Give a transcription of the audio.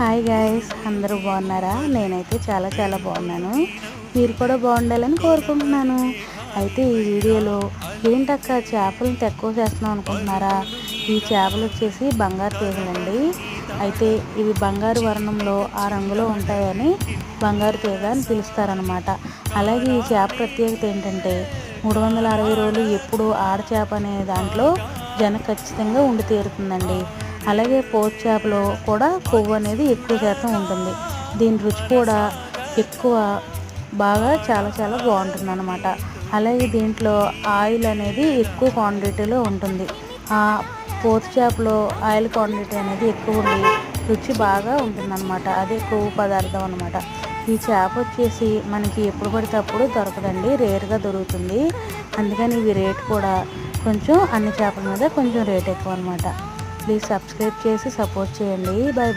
Hi guys అందరూ బాగున్నారా? నేనైతే చాలా చాలా బాగున్నాను. మీరు కూడా బాగుండాలని కోరుకుంటున్నాను. అయితే ఈ వీడియోలో ఏంటక్క చేపలను తక్కువ చేస్తున్నాం అనుకుంటున్నారా? ఈ చేపలు వచ్చేసి బంగారు తీగలండి. అయితే ఇవి బంగారు వర్ణంలో ఆ రంగులో ఉంటాయని బంగారు తీగ అని పిలుస్తారనమాట అలాగే ఈ చేప ప్రత్యేకత ఏంటంటే మూడు వందల అరవై రోజులు ఎప్పుడు ఆడ చేప అనే దాంట్లో జన ఖచ్చితంగా ఉండి తీరుతుందండి. అలాగే పోతు చేపలో కూడా కొవ్వు అనేది ఎక్కువ శాతం ఉంటుంది. దీని రుచి కూడా ఎక్కువ బాగా చాలా చాలా బాగుంటుంది అనమాట అలాగే దీంట్లో ఆయిల్ అనేది ఎక్కువ క్వాంటిటీలో ఉంటుంది. ఆ పోతు చేపలో ఆయిల్ క్వాంటిటీ అనేది ఎక్కువ ఉండి రుచి బాగా ఉంటుందన్నమాట. అదే కొవ్వు పదార్థం అనమాట ఈ చేప వచ్చేసి మనకి ఎప్పుడు పడితే అప్పుడు దొరకదండి. రేర్గా దొరుకుతుంది. అందుకని ఇవి రేట్ కూడా కొంచెం అన్ని చేపల మీద కొంచెం రేట్ ఎక్కువ అనమాట ప్లీజ్ సబ్స్క్రైబ్ చేసి సపోర్ట్ చేయండి. Bye bye